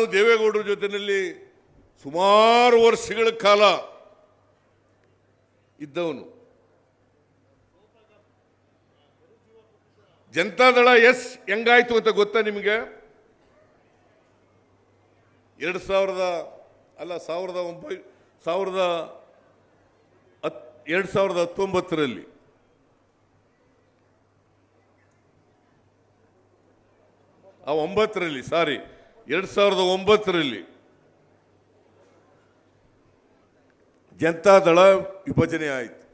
ನಾನು ದೇವೇಗೌಡರ ಜೊತೆಯಲ್ಲಿ ಸುಮಾರು ವರ್ಷಗಳ ಕಾಲ ಇದ್ದವನು. ಜನತಾದಳ ಎಸ್ ಹೆಂಗಾಯ್ತು ಅಂತ ಗೊತ್ತಾ ನಿಮಗೆ? ಎರಡು ಸಾವಿರದ, ಅಲ್ಲ, ಸಾವಿರದ ಒಂಬೈ, ಸಾವಿರದ ಹತ್, ಎರಡು ಸಾವಿರದ ಹತ್ತೊಂಬತ್ತರಲ್ಲಿ. ಆ ಒಂಬತ್ತರಲ್ಲಿ, ಸಾರಿ. ಎರಡು ಸಾವಿರದ ಒಂಬತ್ತರಲ್ಲಿ ಜನತಾದಳ ವಿಭಜನೆ ಆಯಿತು.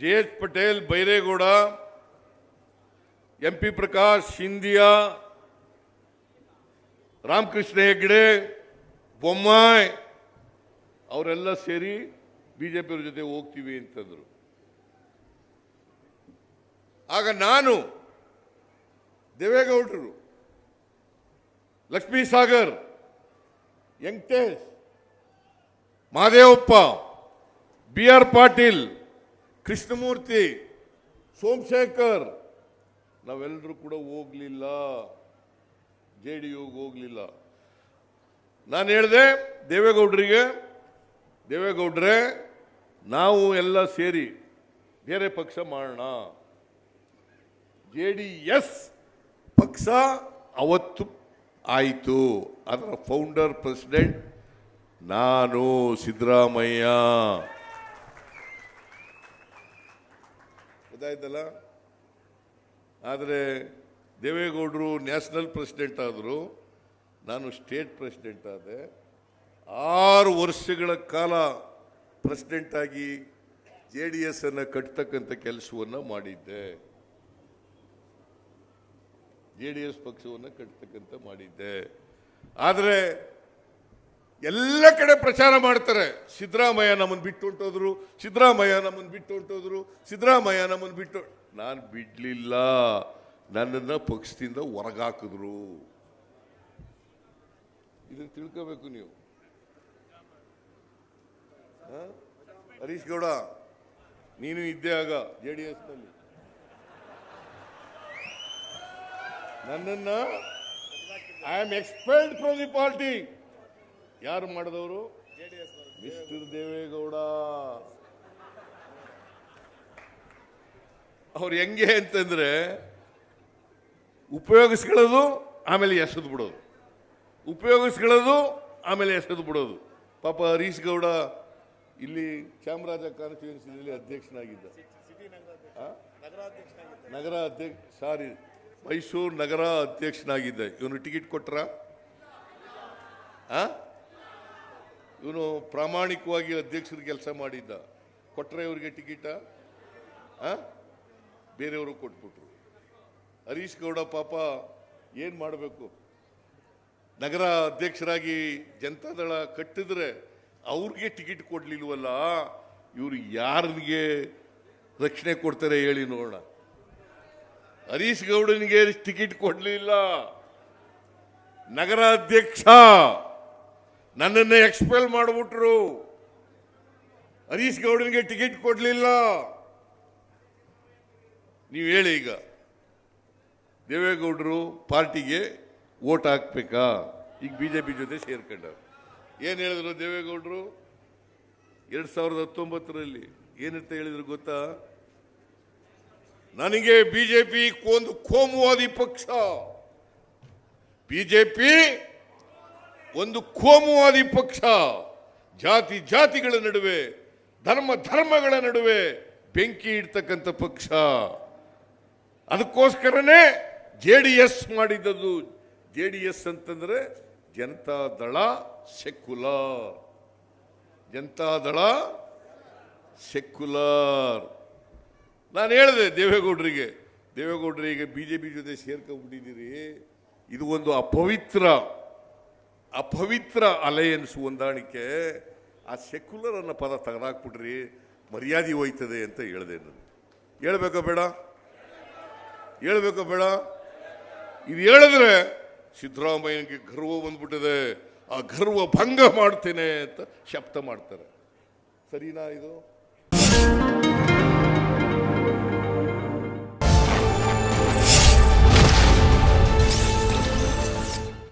J H Patel, Byregowda, M P Prakash, Scindia, Ramakrishna Hegde, Bommai ಅವರೆಲ್ಲ ಸೇರಿ ಬಿಜೆಪಿಯವ್ರ ಜೊತೆ ಹೋಗ್ತೀವಿ ಅಂತಂದರು. ಆಗ ನಾನು ದೇವೇಗೌಡರು ಲಕ್ಷ್ಮೀ ಸಾಗರ್, ವೆಂಕಟೇಶ್, ಮಾದೇವಪ್ಪ ಬಿ ಆರ್ ಪಾಟೀಲ್, ಕೃಷ್ಣಮೂರ್ತಿ, ಸೋಮಶೇಖರ್. ನಾವೆಲ್ಲರೂ ಕೂಡ ಹೋಗ್ಲಿಲ್ಲ. ಜೆ ಡಿ ಯುಗೆ ಹೋಗ್ಲಿಲ್ಲ. ನಾನು ಹೇಳಿದೆ, ದೇವೇಗೌಡರಿಗೆ, ದೇವೇಗೌಡ್ರೆ, ನಾವು ಎಲ್ಲ ಸೇರಿ ಬೇರೆ ಪಕ್ಷ ಮಾಡೋಣ. ಜೆ ಡಿ ಎಸ್ ಪಕ್ಷ ಅವತ್ತು ಆಯಿತು. ಅದರ ಫೌಂಡರ್ ಪ್ರೆಸಿಡೆಂಟ್ ನಾನು ಸಿದ್ದರಾಮಯ್ಯ. ಗೊತ್ತಾಯ್ತಲ್ಲ? ಆದರೆ ದೇವೇಗೌಡರು ನ್ಯಾಷನಲ್ ಪ್ರೆಸಿಡೆಂಟ್ ಆದರು, ನಾನು ಸ್ಟೇಟ್ ಪ್ರೆಸಿಡೆಂಟ್ ಆದೆ. ಆರು ವರ್ಷಗಳ ಕಾಲ ಪ್ರೆಸಿಡೆಂಟಾಗಿ ಜೆ ಡಿ ಎಸ್ ಅನ್ನು ಕಟ್ತಕ್ಕಂಥ ಕೆಲಸವನ್ನು ಮಾಡಿದ್ದೆ. ಜೆ ಡಿ ಎಸ್ ಪಕ್ಷವನ್ನು ಕಟ್ತಕ್ಕಂಥ ಮಾಡಿದ್ದೆ. ಆದರೆ ಎಲ್ಲ ಕಡೆ ಪ್ರಚಾರ ಮಾಡ್ತಾರೆ. ಸಿದ್ದರಾಮಯ್ಯ ನಮ್ಮನ್ನು ಬಿಟ್ಟು ಹೊಂಟೋದ್ರು ಸಿದ್ದರಾಮಯ್ಯ ನಮ್ಮನ್ನು ಬಿಟ್ಟು ಹೊಂಟೋದ್ರು ಸಿದ್ದರಾಮಯ್ಯ ನಮ್ಮನ್ನು ಬಿಟ್ಟು ನಾನು ಬಿಡಲಿಲ್ಲ. ನನ್ನನ್ನು ಪಕ್ಷದಿಂದ ಹೊರಗಾಕಿದ್ರು. ಇದನ್ನು ತಿಳ್ಕೋಬೇಕು ನೀವು? ಹರೀಶ್ ಗೌಡ, ನೀನು ಇದ್ದೇ ಆಗ ಜೆ ಡಿ ಎಸ್ನಲ್ಲಿ ನನ್ನನ್ನ I am expelled from the party ಯಾರು ಮಾಡಿದವರು? ಮಿಸ್ಟರ್ ದೇವೇಗೌಡ. ಅವ್ರು ಹೆಂಗೆ ಅಂತಂದ್ರೆ ಉಪಯೋಗಿಸ್ಕೊಳ್ಳೋದು, ಆಮೇಲೆ ಎಸೆದು ಬಿಡೋದು. ಉಪಯೋಗಿಸ್ಕೊಳ್ಳೋದು, ಆಮೇಲೆ ಎಸೆದು ಬಿಡೋದು. ಪಾಪ ಹರೀಶ್ ಗೌಡ ಇಲ್ಲಿ ಚಾಮರಾಜ ಕಾನ್ಸ್ಟಿಟ್ಯೂನ್ಸಿನಲ್ಲಿ ಅಧ್ಯಕ್ಷನಾಗಿದ್ದ? ನಗರ ಅಧ್ಯಕ್ಷ ಸಾರಿ. ಮೈಸೂರು ನಗರ ಅಧ್ಯಕ್ಷನಾಗಿದ್ದ. ಇವನು ಟಿಕೆಟ್ ಕೊಟ್ರ? ಇವನು ಪ್ರಾಮಾಣಿಕವಾಗಿ ಅಧ್ಯಕ್ಷರ ಕೆಲಸ ಮಾಡಿದ್ದ. ಕೊಟ್ರೆ ಇವರಿಗೆ ಟಿಕೆಟ? ಬೇರೆಯವರು ಕೊಟ್ಬಿಟ್ರು. ಹರೀಶ್ ಗೌಡ ಪಾಪ ಏನು ಮಾಡಬೇಕು? ನಗರ ಅಧ್ಯಕ್ಷರಾಗಿ ಜನತಾದಳ ಕಟ್ಟಿದ್ರೆ ಅವ್ರಿಗೆ ಟಿಕೆಟ್ ಕೊಡಲಿಲ್ವಲ್ಲ? ಇವರು ಯಾರಿಗೆ ರಕ್ಷಣೆ ಕೊಡ್ತಾರೆ ಹೇಳಿ ನೋಡೋಣ. ಹರೀಶ್ ಗೌಡನಿಗೆ ಟಿಕೆಟ್ ಕೊಡಲಿಲ್ಲ. ನಗರಾಧ್ಯಕ್ಷ ನನ್ನನ್ನು ಎಕ್ಸ್ಪೆಲ್ ಮಾಡಿಬಿಟ್ರು. ಹರೀಶ್ ಗೌಡನಿಗೆ ಟಿಕೆಟ್ ಕೊಡಲಿಲ್ಲ. ನೀವು ಹೇಳಿ ಈಗ. ದೇವೇಗೌಡರು ಪಾರ್ಟಿಗೆ ವೋಟ್ ಹಾಕ್ಬೇಕಾ? ಈಗ ಬಿ ಜೆ ಪಿ ಜೊತೆ ಸೇರ್ಕೊಂಡವ್ರು. ಏನು ಹೇಳಿದ್ರು ದೇವೇಗೌಡರು? ಎರಡು ಸಾವಿರದ ಹತ್ತೊಂಬತ್ತರಲ್ಲಿ ಏನಂತ ಹೇಳಿದ್ರು ಗೊತ್ತಾ? ನನಗೆ ಬಿಜೆಪಿ ಒಂದು ಕೋಮುವಾದಿ ಪಕ್ಷ. ಬಿಜೆಪಿ ಒಂದು ಕೋಮುವಾದಿ ಪಕ್ಷ. ಜಾತಿ ಜಾತಿಗಳ ನಡುವೆ, ಧರ್ಮ ಧರ್ಮಗಳ ನಡುವೆ ಬೆಂಕಿ ಇಡ್ತಕ್ಕಂಥ ಪಕ್ಷ. ಅದಕ್ಕೋಸ್ಕರನೇ J D S ಮಾಡಿದ್ದದು. J D S Janata Janatadal secular. Janatadal secular. ನಾನು ಹೇಳಿದೆ, ದೇವೇಗೌಡರಿಗೆ. ದೇವೇಗೌಡರಿಗೆ ಬಿ ಜೆ ಪಿ ಜೊತೆ ಸೇರ್ಕೊಂಡ್ಬಿಟ್ಟಿದ್ದೀರಿ. ಇದು ಒಂದು ಅಪವಿತ್ರ ಅಪವಿತ್ರ ಅಲಯನ್ಸ್ ಹೊಂದಾಣಿಕೆ. ಆ ಸೆಕ್ಯುಲರ್ ಅನ್ನೋ ಪದ ತೆಗೆದಾಕ್ಬಿಟ್ರಿ, ಮರ್ಯಾದೆ ಹೋಯ್ತದೆ ಅಂತ ಹೇಳಿದೆ ನಾನು. ಹೇಳ್ಬೇಕೋ ಬೇಡ? ಹೇಳ್ಬೇಕೋ ಬೇಡ? ಇದು ಹೇಳಿದ್ರೆ ಸಿದ್ದರಾಮಯ್ಯನಿಗೆ ಗರ್ವ ಬಂದ್ಬಿಟ್ಟಿದೆ. ಆ ಗರ್ವ ಭಂಗ ಮಾಡ್ತೇನೆ ಅಂತ ಶಬ್ದ ಮಾಡ್ತಾರೆ. ಸರಿನಾ ಇದು?